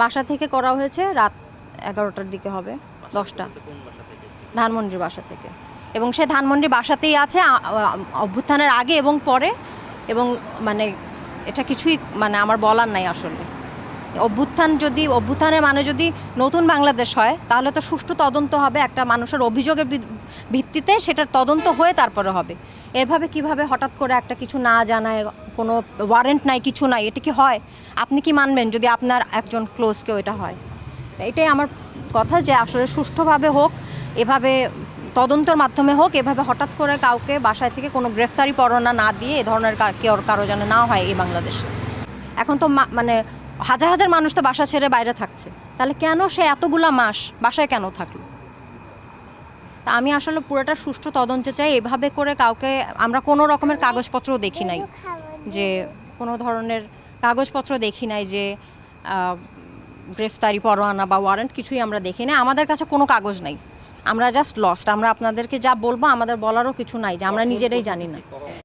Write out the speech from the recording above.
বাসা থেকে করা হয়েছে রাত এগারোটার দিকে হবে, দশটা। ধানমন্ডির বাসা থেকে। এবং সে ধানমন্ডির বাসাতেই আছে অভ্যুত্থানের আগে এবং পরে। এবং মানে এটা কিছুই মানে আমার বলার নাই আসলে। অভ্যুত্থান যদি, অভ্যুত্থানের মানে যদি নতুন বাংলাদেশ হয়, তাহলে তো সুষ্ঠু তদন্ত হবে একটা মানুষের অভিযোগের ভিত্তিতে সেটার তদন্ত হয়ে তারপরে হবে। এভাবে কীভাবে হঠাৎ করে একটা কিছু না জানায়, কোনো ওয়ারেন্ট নাই, কিছু নাই, এটা কি হয়? আপনি কি মানবেন যদি আপনার একজন ক্লোজ কেউ এটা হয়? এটাই আমার কথা যে আসলে সুষ্ঠুভাবে হোক, এভাবে তদন্তর মাধ্যমে হোক, এভাবে হঠাৎ করে কাউকে বাসায় থেকে কোনো গ্রেফতারি পরোয়ানা না দিয়ে এ ধরনের কারও যেন না হয় এই বাংলাদেশে। এখন তো মানে হাজার হাজার মানুষ তো বাসা ছেড়ে বাইরে থাকছে। তাহলে কেন সে এতগুলা মাস বাসায় কেন থাকল? তা আমি আসলে পুরোটা সুষ্ঠু তদন্তে চাই, এভাবে করে কাউকে, আমরা কোনো রকমের কাগজপত্র দেখি নাই যে, কোনো ধরনের কাগজপত্র দেখি নাই যে গ্রেফতারি, পরোয়ানা বা ওয়ারেন্ট কিছুই আমরা দেখি না আমাদের কাছে কোনো কাগজ নাই। আমরা জাস্ট লস্ট আমরা আপনাদেরকে যা বলব, আমাদের বলারও কিছু নাই যে আমরা নিজেরাই জানি না।